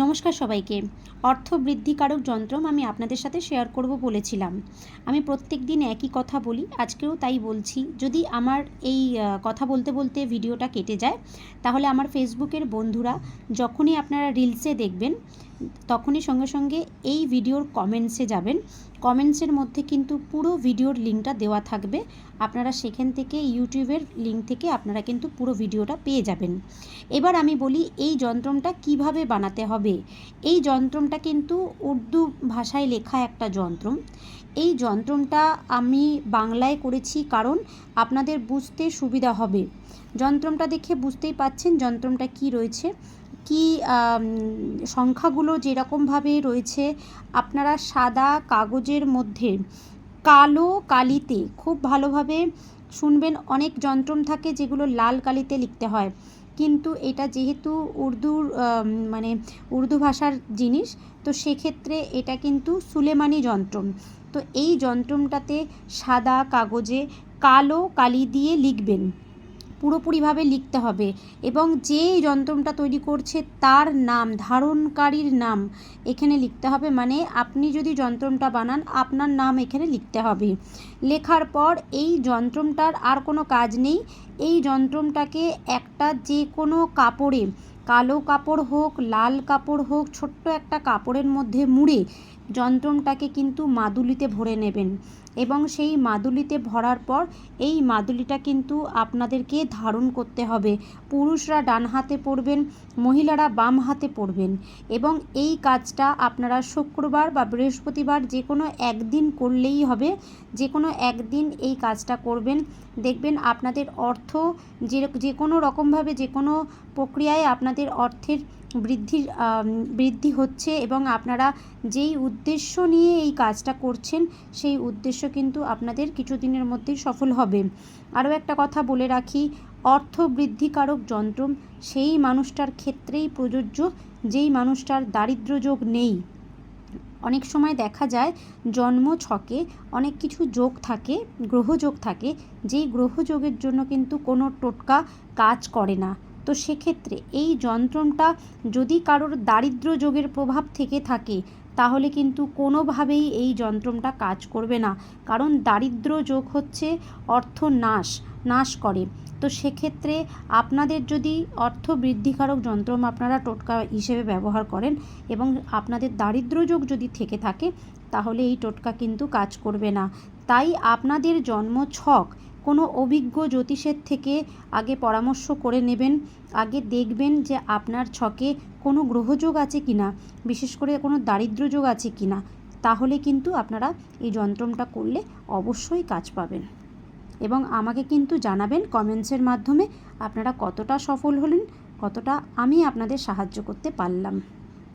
নমস্কার সবাইকে। অর্থ বৃদ্ধিকারক যন্ত্রম আমি আপনাদের সাথে শেয়ার করব বলেছিলাম। আমি প্রত্যেক দিন একই কথা বলি, আজকেও তাই বলছি। যদি আমার এই কথা বলতে বলতে ভিডিওটা কেটে যায়, তাহলে আমার ফেসবুকের বন্ধুরা যখনই আপনারা রিলসে দেখবেন তখনই সঙ্গে সঙ্গে এই ভিডিওর কমেন্টসে যাবেন। কমেন্টসের মধ্যে কিন্তু পুরো ভিডিওর লিঙ্কটা দেওয়া থাকবে। আপনারা সেখান থেকে ইউটিউবের লিঙ্ক থেকে আপনারা কিন্তু পুরো ভিডিওটা পেয়ে যাবেন। এবার আমি বলি, এই যন্ত্রমটা কীভাবে বানাতে হবে? এই যন্ত্রমটা কিন্তু উর্দু ভাষায় লেখা একটা যন্ত্রম। এই যন্ত্রমটা আমি বাংলায় করেছি কারণ আপনাদের বুঝতে সুবিধা হবে। যন্ত্রমটা দেখে বুঝতেই পাচ্ছেন যন্ত্রমটা কি রয়েছে। কি সংখ্যাগুলো যেরকমভাবে রয়েছে, আপনারা সাদা কাগজের মধ্যে কালো কালিতে খুব ভালোভাবে শুনবেন। অনেক যন্ত্রম থাকে যেগুলো লাল কালিতে লিখতে হয়। কিন্তু এটা যেহেতু উর্দুর মানে উর্দু ভাষার জিনিস, তো সেক্ষেত্রে এটা কিন্তু সুলেমানি যন্ত্রম তো এই যন্ত্রমটাতে সাদা কাগজে কালো কালি দিয়ে লিখবেন। পুরোপুরিভাবে লিখতে হবে এবং যে যন্ত্রটা তৈরি করছে তার নাম, ধারণকারীর নাম এখানে লিখতে হবে। মানে আপনি যদি যন্ত্রমটা বানান, আপনার নাম এখানে লিখতে হবে। লেখার পর এই যন্ত্রমটার আর কোনো কাজ নেই। এই যন্ত্রটাকে একটা যে কোনো কাপড়ে, কালো কাপড় হোক, লাল কাপড় হোক, ছোট্ট একটা কাপড়ের মধ্যে মুড়ে যন্ত্রমটাকে কিন্তু মাদুলিতে ভরে নেবেন এবং সেই মাদুলিতে ভরার পর এই মাদুলিটা কিন্তু আপনাদেরকে ধারণ করতে হবে। পুরুষরা ডান হাতে পড়বেন, মহিলারা বাম হাতে পড়বেন এবং এই কাজটা আপনারা শুক্রবার বা বৃহস্পতিবার যে কোনো একদিন করলেই হবে যে কোনো একদিন এই কাজটা করবেন। দেখবেন আপনাদের অর্থ যে যে কোনো রকমভাবে যে কোনো প্রক্রিয়ায় আপনাদের অর্থের বৃদ্ধির বৃদ্ধি হচ্ছে এবং আপনারা যেই উদ্দেশ্য নিয়ে এই কাজটা করছেন, সেই উদ্দেশ্য কিন্তু আপনাদের কিছুদিনের মধ্যেই সফল হবে। আরও একটা কথা বলে রাখি, অর্থ বৃদ্ধিকারক যন্ত্র, সেই মানুষটার ক্ষেত্রেই প্রযোজ্য, যেই মানুষটার দারিদ্র্য যোগ নেই। অনেক সময় দেখা যায়, জন্ম ছকে অনেক কিছু যোগ থাকে গ্রহযোগ থাকে, যেই গ্রহযোগের জন্য কিন্তু কোনো টোটকা কাজ করে না। তো সেক্ষেত্রে এই যন্ত্রমটা যদি কারোর দারিদ্র্য যোগের প্রভাব থেকে থাকে, তাহলে কিন্তু কোনোভাবেই এই যন্ত্রমটা কাজ করবে না। কারণ দারিদ্র্য যোগ হচ্ছে অর্থ নাশ নাশ করে। তো সেক্ষেত্রে আপনাদের যদি অর্থ বৃদ্ধিকারক যন্ত্রম আপনারা টোটকা হিসেবে ব্যবহার করেন এবং আপনাদের দারিদ্র্য যোগ যদি থেকে থাকে, তাহলে এই টোটকা কিন্তু কাজ করবে না। তাই আপনাদের জন্ম ছক কোনো অভিজ্ঞ জ্যোতিষের থেকে আগে পরামর্শ করে নেবেন। আগে দেখবেন যে আপনার ছকে কোনো গ্রহযোগ আছে কি না বিশেষ করে কোনো দারিদ্র যোগ আছে কি না তাহলে কিন্তু আপনারা এই যন্ত্রমটা করলে অবশ্যই কাজ পাবেন। এবং আমাকে কিন্তু জানাবেন কমেন্টসের মাধ্যমে আপনারা কতটা সফল হলেন, কতটা আমি আপনাদের সাহায্য করতে পারলাম।